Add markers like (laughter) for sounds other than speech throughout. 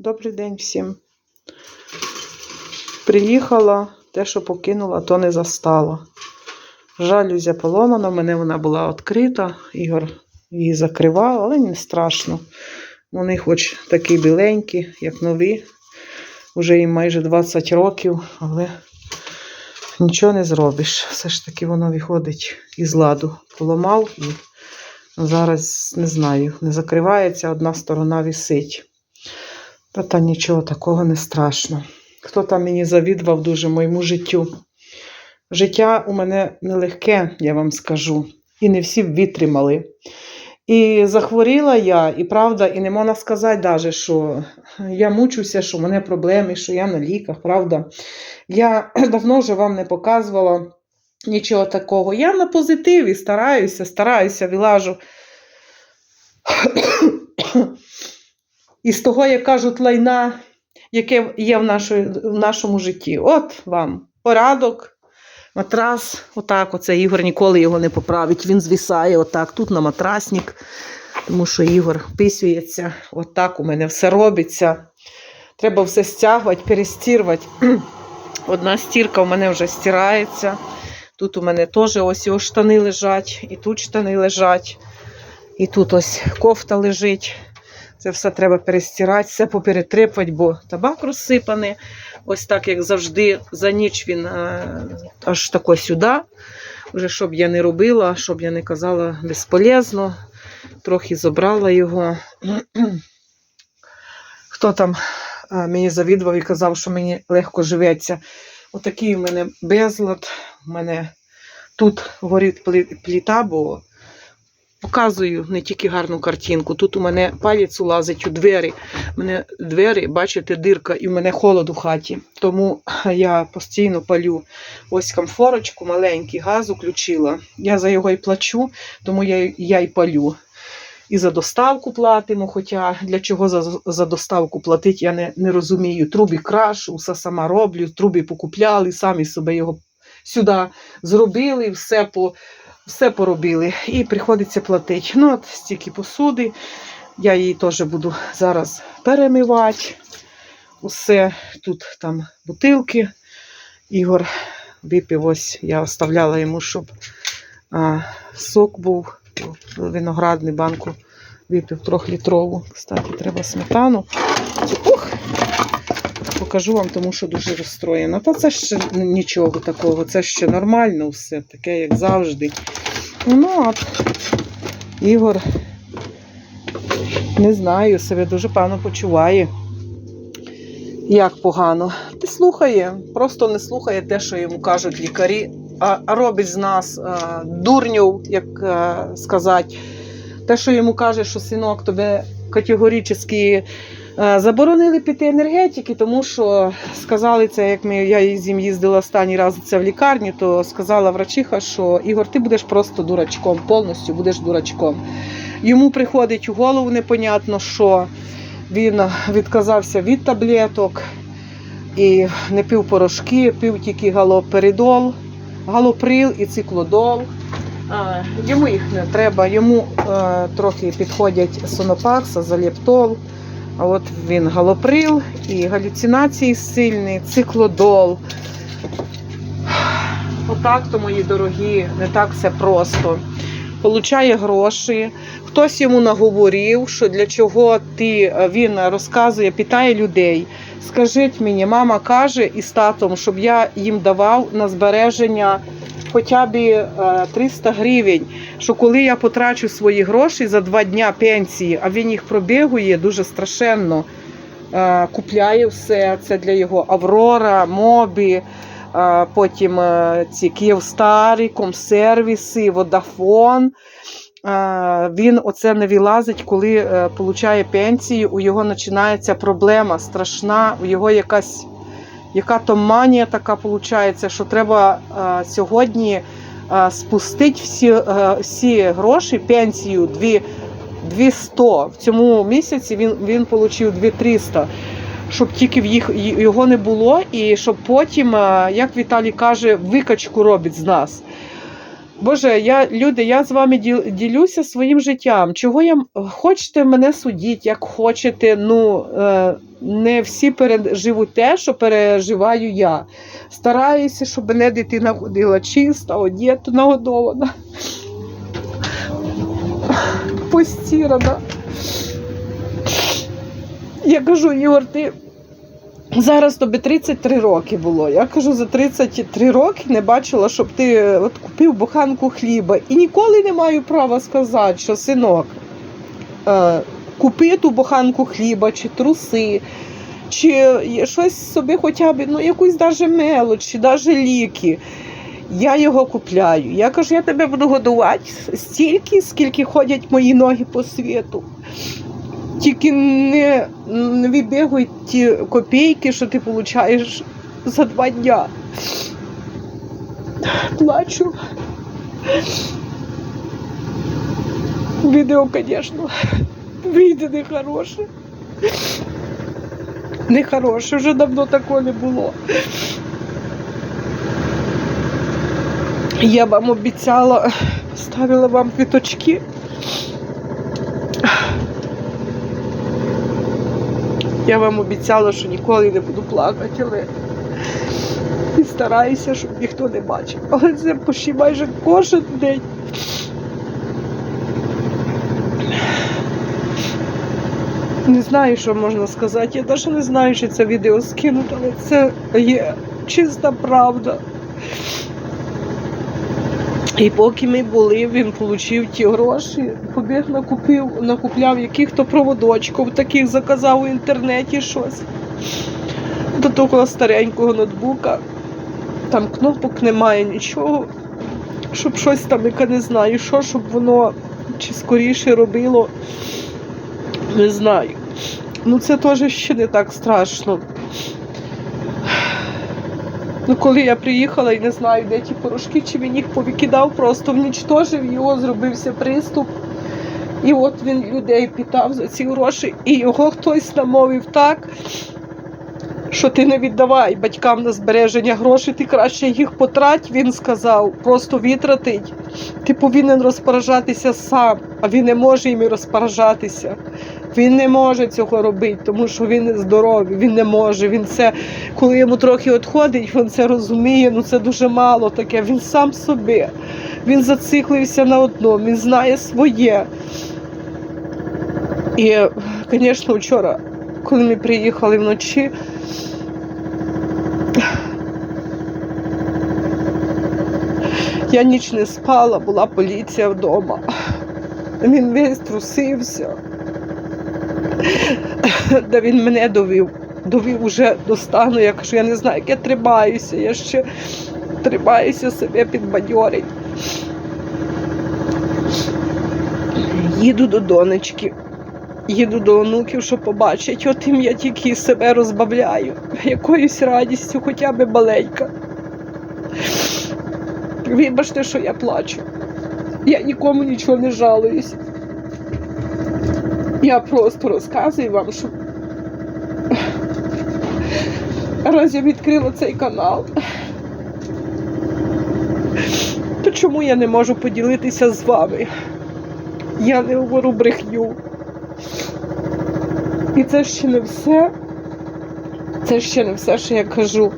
Добрий день всім. Приїхала, те, що покинула, то не застала. Жалюзя поломана, мене вона була відкрита. Ігор її закривав, але не страшно. Вони хоч такі біленькі, як нові. Уже їм майже 20 років, але нічого не зробиш. Все ж таки воно виходить із ладу. Поламав і зараз не знаю, не закривається, одна сторона висить. Та нічого такого не страшно. Хто там мені завідував дуже моєму життю? Життя у мене нелегке, я вам скажу, і не всі витримали. І захворіла я, і правда, і не можна сказати, даже, що я мучуся, що в мене проблеми, що я на ліках, правда. Я (clears throat) давно вже вам не показувала нічого такого. Я на позитиві стараюся, стараюся, вилажу. (clears throat) Із того, як кажуть, лайна, яке є в, нашої, в нашому житті. От вам порядок, матрас, отак, оце Ігор ніколи його не поправить. Він звісає отак, тут на матрасник, тому що Ігор писюється, отак у мене все робиться. Треба все стягувати, перестірувати. (clears throat) Одна стірка у мене вже стирається. Тут у мене теж ось його штани лежать, і тут штани лежать, і тут ось кофта лежить. Це все треба перестирати, все поперетрипувати, бо табак розсипаний. Ось так, як завжди, за ніч він е, аж тако сюди. Вже щоб я не робила, щоб я не казала безполезно. Трохи забрала його. (clears throat) Хто там е, мені завідував і казав, що мені легко живеться. Отакий у мене безлад. У мене тут горить пліта, бо показую не тільки гарну картинку. Тут у мене палець улазить у двері. У мене двері, бачите, дирка, і в мене холод у хаті. Тому (laughs) я постійно палю ось камфорочку, маленький газ включила. Я за його і плачу, тому я, я і палю. І за доставку платимо, хоча для чого за, за доставку платити, я не, не розумію. Трубі крашу, все сама роблю, трубі покупляли, самі себе його сюди зробили, все по, все поробили. І приходиться платити. Ну, от стільки посуди. Я її теж буду зараз перемивати. Усе тут там бутилки. Ігор випив ось, я оставляла йому, щоб а, сок був виноградний банку випив трьохлітрову. Кстати, треба сметану. Ух! Покажу вам, тому що дуже розстроєна. Та це ще нічого такого, це ще нормально все, таке, як завжди. Ну, от Ігор, не знаю, себе дуже погано почуває. Як погано. Не слухає, просто не слухає те, що йому кажуть лікарі, а робить з нас а, дурнів, як а, сказати. Те, що йому каже, що синок тебе категорично заборонили піти енергетики, тому що сказали це, як ми, я з ним їздила останній раз це в лікарні, то сказала врачиха, що Ігор, ти будеш просто дурачком, повністю будеш дурачком. Йому приходить у голову непонятно, що він відказався від таблеток і не пив порошки, пив тільки галоперидол, галоприл і циклодол. Йому їх не треба, йому е, трохи підходять сонопакса, залептол. А от він галоприл і галюцинації сильні, циклодол. Отак то, мої дорогі, не так все просто. Получає гроші. Хтось йому наговорив, що для чого ти він розказує, питає людей. Скажіть мені, мама каже із татом, щоб я їм давав на збереження хоча б е, 300 гривень. Що коли я потрачу свої гроші за два дня пенсії, а він їх пробігує дуже страшенно, е, купляє все це для його Аврора, Мобі. е, Потім е, ці Київстарі, комсервіси, Водафон. Е, Він оце не вилазить, коли е, получає пенсію. У його починається проблема страшна, у його якась яка то манія така виходить, що треба е, сьогодні е, спустити всі, е, всі гроші, пенсію 2 200. В цьому місяці він, він отримав 2300 щоб тільки в їх його не було, і щоб потім, е, як Віталій каже, викачку робить з нас. Боже, я люди, я з вами ділюся своїм життям. Чого я хочете мене судіть, як хочете. Ну е, не всі переживуть те, що переживаю я. Стараюся, щоб мене дитина ходила чиста, одета, нагодована, постірана. Я кажу, Ігор, ти зараз тобі 33 роки було. Я кажу, за 33 роки не бачила, щоб ти от купив буханку хліба. І ніколи не маю права сказати, що синок, е, купи ту буханку хліба чи труси. Чи щось собі хоча б, ну якусь даже мелоч, даже ліки. Я його купляю. Я кажу, я тебе буду годувати стільки, скільки ходять мої ноги по світу. Тільки не, вибігуй ті копійки, що ти получаєш за два дня. Плачу. Відео, звісно, вийде нехороше. Нехороше, вже давно такого не було. Я вам обіцяла, ставила вам квіточки. Я вам обіцяла, що ніколи не буду плакати, але і стараюся, щоб ніхто не бачив. Але це почти майже кожен день. Не знаю, що можна сказати. Я навіть не знаю, чи це відео скинуть, але це є чиста правда. І поки ми були, він отримав ті гроші, побіг накупив, накупляв яких-то проводочків, таких заказав у інтернеті щось. До того старенького ноутбука. Там кнопок немає, нічого. Щоб щось там, яке не знаю, що, щоб воно чи скоріше робило, не знаю. Ну це теж ще не так страшно. Ну, коли я приїхала і не знаю, де ті порошки, чи він їх повикидав, просто внічтожив його, зробився приступ. І от він людей питав за ці гроші, і його хтось намовив так, що ти не віддавай батькам на збереження грошей, ти краще їх потрать, він сказав, просто витратить. Ти повинен розпоражатися сам, а він не може їм розпоражатися. Він не може цього робити, тому що він здоровий, він не може. Він це, коли йому трохи відходить, він це розуміє, ну це дуже мало таке. Він сам собі. Він зациклився на одному, він знає своє. І, звісно, вчора, коли ми приїхали вночі, я ніч не спала, була поліція вдома. Він весь трусився. (laughs) Де він мене довів, довів уже до стану. Я кажу, я не знаю, як я тримаюся, я ще тримаюся себе підбадьорить. Їду до донечки, їду до онуків, щоб побачить. От їм я тільки себе розбавляю, якоюсь радістю, хоча б маленька. Вибачте, що я плачу. Я нікому нічого не жалуюсь. Я просто розказую вам, що раз я відкрила цей канал, то чому я не можу поділитися з вами? Я не говорю брехню. І це ще не все. Це ще не все, що я кажу.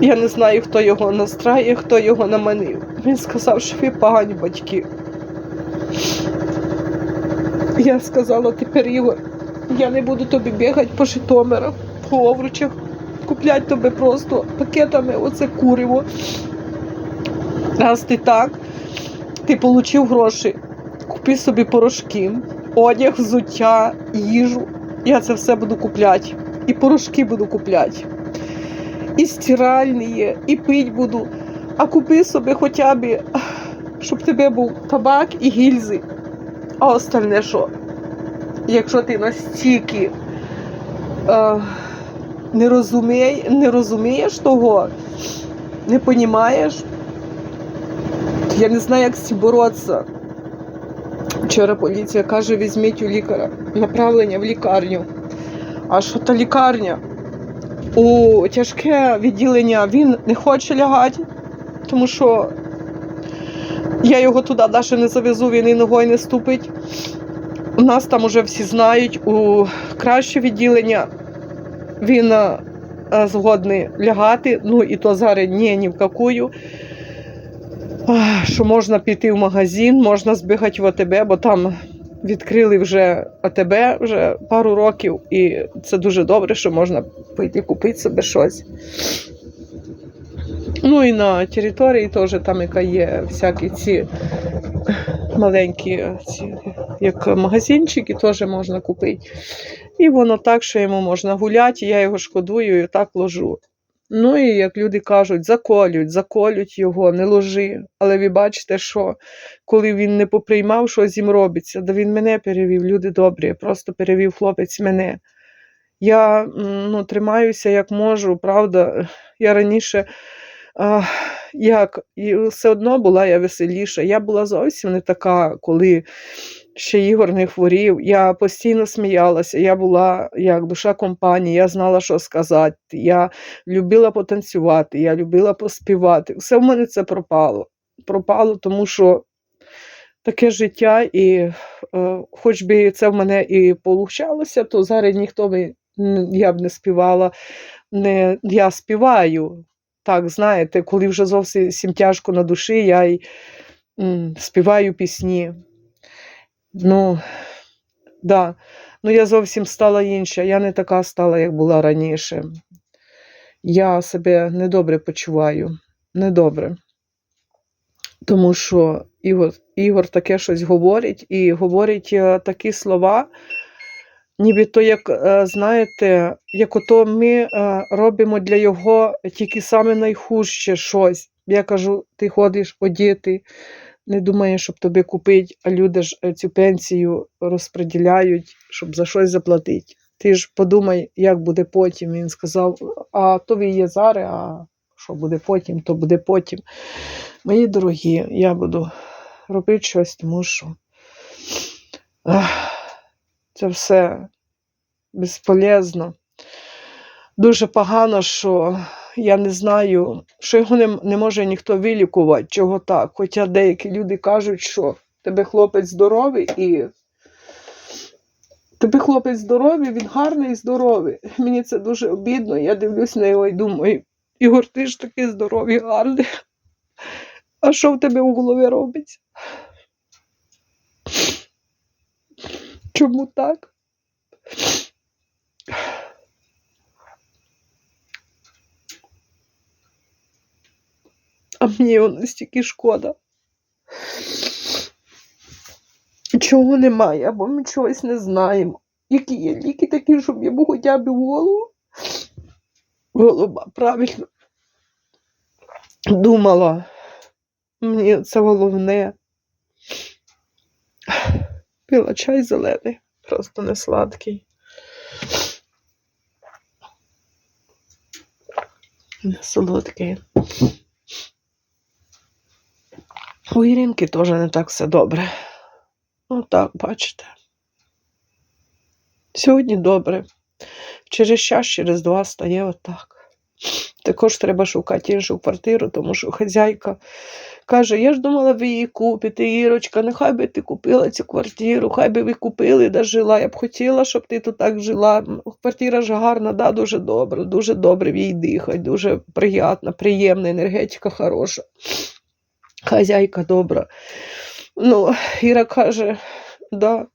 Я не знаю, хто його настрає, хто його наманив. Він сказав, що ви погані батьки. (laughs) Я сказала, тепер Ігор, я не буду тобі бігати по Житомирах, по овручах, купляти тобі просто пакетами оце куриво. Раз ти так, ти отримав гроші, купи собі порошки, одяг, взуття, їжу. Я це все буду купляти. І порошки буду купляти. І стиральні і пить буду. А купи собі хоча б, щоб тебе був табак і гільзи. А остальне що? Якщо ти настільки е, не, розуміє, не розумієш того, не розумієш, то я не знаю, як з цим боротися. Вчора поліція каже, візьміть у лікаря направлення в лікарню. А що та лікарня? У тяжке відділення він не хоче лягати, тому що я його туди навіть не завезу, він і ногою не ступить. У нас там уже всі знають, у краще відділення він е, е, згодний лягати, ну і то зараз ні, ні в какую. Що можна піти в магазин, можна збігати в АТБ, бо там відкрили вже АТБ вже пару років, і це дуже добре, що можна пойти купити собі щось. Ну і на території теж там, яка є всякі ці маленькі ці, як магазинчики, теж можна купити. І воно так, що йому можна гуляти, я його шкодую і так ложу. Ну і як люди кажуть, заколють, заколють його, не ложи. Але ви бачите, що коли він не поприймав, що з ним робиться, да він мене перевів, люди добрі, просто перевів хлопець мене. Я ну, тримаюся як можу, правда. Я раніше а, як, і все одно була я веселіша. Я була зовсім не така, коли ще Ігор не хворів. Я постійно сміялася, я була як душа компанії, я знала, що сказати. Я любила потанцювати, я любила поспівати. Все в мене це пропало. Пропало, тому що таке життя, і е, хоч би це в мене і получалося, то зараз ніхто би я б не співала. Не, я співаю. Так, знаєте, коли вже зовсім всім тяжко на душі, я й м, співаю пісні. Ну, да. ну, я зовсім стала інша. Я не така стала, як була раніше. Я себе недобре почуваю. Недобре. Тому що Ігор, Ігор таке щось говорить, і говорить е, такі слова, ніби то, як, е, знаєте, як ото ми е, робимо для його тільки саме найхужче щось. Я кажу, ти ходиш одіти, не думаєш, щоб тобі купити, а люди ж е, цю пенсію розподіляють, щоб за щось заплатити. Ти ж подумай, як буде потім. Він сказав, а то ви є зараз, а що буде потім, то буде потім. Мої дорогі, я буду робити щось, тому що це все безполезно. Дуже погано, що я не знаю, що його не, не може ніхто вилікувати, чого так. Хоча деякі люди кажуть, що тебе хлопець здоровий і тебе хлопець здоровий, він гарний і здоровий. Мені це дуже обідно. Я дивлюсь на його і думаю, Ігор, ти ж такий здоровий, гарний. А що в тебе у голові робиться? Чому так? А мені його настільки шкода. Чого немає, або ми чогось не знаємо. Які є ліки такі, щоб йому хоча б голову? Голова, правильно. Думала. Мені це головне. Пила чай зелений, просто не сладкий. Не солодкий. У Іринки теж не так все добре. Ну так, бачите. Сьогодні добре. Через час, через два стає отак. Також треба шукати іншу квартиру, тому що хазяйка каже: я ж думала, ви її купите, Ірочка, нехай би ти купила цю квартиру, хай би ви купили да жила. Я б хотіла, щоб ти тут так жила. Квартира ж гарна, да, дуже добра, дуже добре в їй дихать, дуже приємна, приємна, енергетика хороша. Хазяйка добра. Ну, Іра каже, да,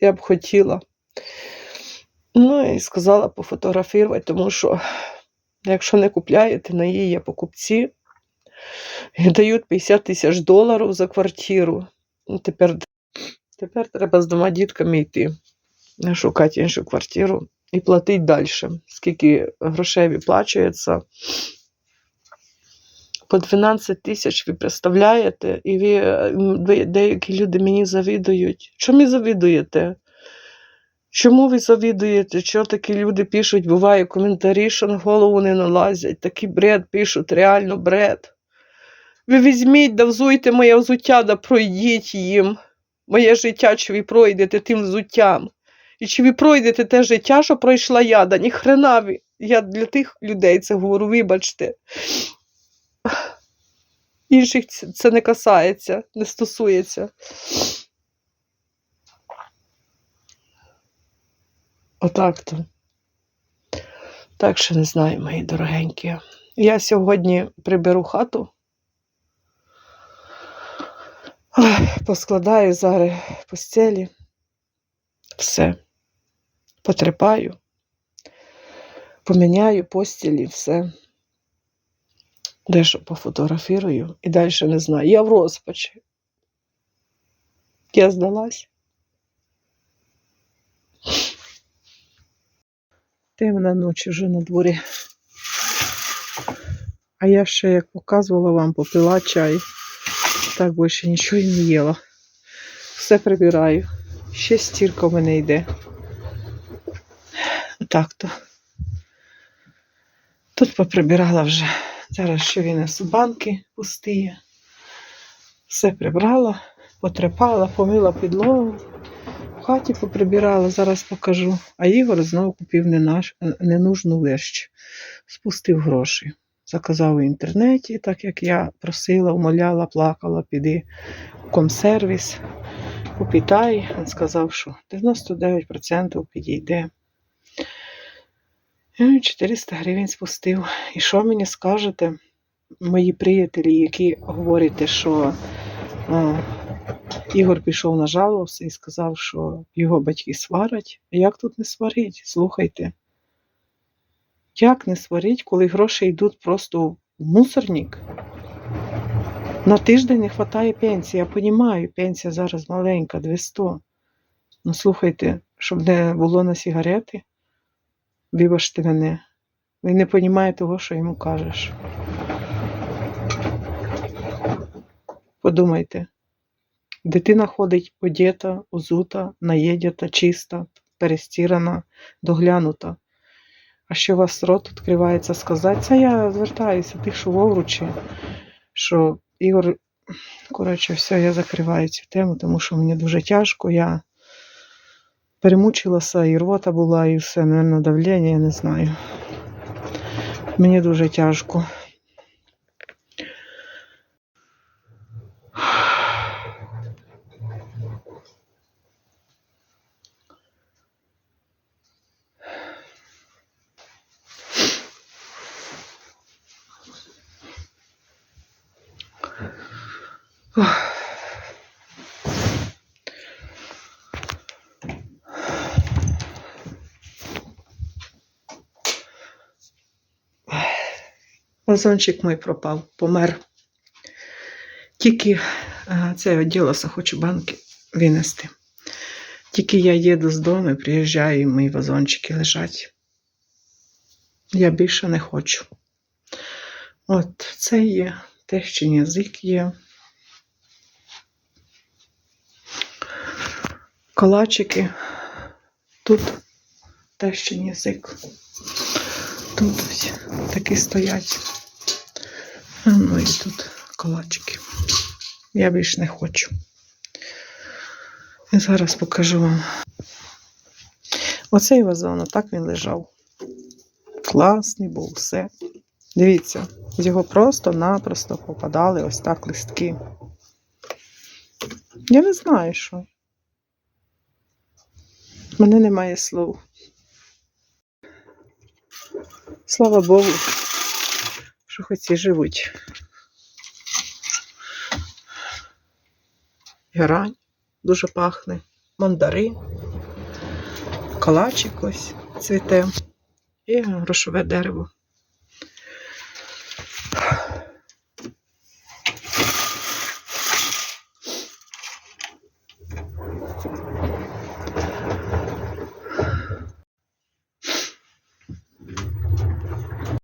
я б хотіла. Ну і сказала пофотографувати, тому що якщо не купляєте, на її є покупці і дають 50 тисяч доларів за квартиру. Ну, тепер, тепер треба з двома дітками йти, шукати іншу квартиру і платити далі. Скільки грошей виплачується. По 12 тисяч ви представляєте, і ви, е, деякі люди мені завідують. Чому завідуєте? Чому ви завідуєте? Що такі люди пишуть, буває коментарі, що на голову не налазять. Такий бред пишуть, реально бред. Ви візьміть, да взуйте моє взуття, да пройдіть їм. Моє життя, чи ви пройдете тим взуттям. І чи ви пройдете те життя, що пройшла я, да ні хрена ви. Я для тих людей це говорю, вибачте. Інших це не касається, не стосується. Отак то. Так що не знаю, мої дорогенькі. Я сьогодні приберу хату. Поскладаю зараз постелі. Все. Потрепаю. Поміняю постілі, все. Дещо пофотографірую і далі не знаю. Я в розпачі. Я здалась. Темна ночі вже на дворі. А я ще, як показувала вам, попила чай. Так більше нічого і не їла. Все прибираю. Ще стірка в мене йде. Отак то. Тут поприбирала вже. Зараз ще винесу банки пусті. Все прибрала, потрепала, помила підлогу. В хаті поприбирала, зараз покажу. А Ігор знову купив ненужну вещь. Спустив гроші. Заказав у інтернеті, так як я просила, умоляла, плакала, піди в комсервіс, попітай. Він сказав, що 99% підійде. І 400 гривень спустив. І що мені скажете, мої приятелі, які говорите, що а, Ігор пішов нажалувався і сказав, що його батьки сварять. А Як тут не сварить? Слухайте. Як не сварить, коли гроші йдуть просто в мусорник? На тиждень не вистачає пенсії. Я розумію, пенсія зараз маленька, 200. Ну слухайте, щоб не було на сигарети, вибачте мене. Він не розуміє того, що йому кажеш. Подумайте. Дитина ходить одета, озута, наєдята, чиста, перестірана, доглянута. А що у вас рот відкривається сказати? Це я звертаюся тих, що в що Ігор, коротше, все, я закриваю цю тему, тому що мені дуже тяжко. Я перемучилася, і рвота була, і все, мабуть, давлення, я не знаю. Мені дуже тяжко. Вазончик мій пропав, помер. Тільки це я оділася, хочу банки винести. Тільки я їду з дому, приїжджаю, і мої вазончики лежать. Я більше не хочу. От це є, тещин язик є. Калачики. Тут тещин язик. Тут ось такі стоять. Ну і тут калачики. Я більш не хочу. І зараз покажу вам. Оцей вазон, так він лежав. Класний був все. Дивіться, з його просто-напросто попадали ось так листки. Я не знаю, що. У мене немає слов. Слава Богу, що хоч і живуть. Герань дуже пахне, мандарин, калачик ось цвіте і грошове дерево.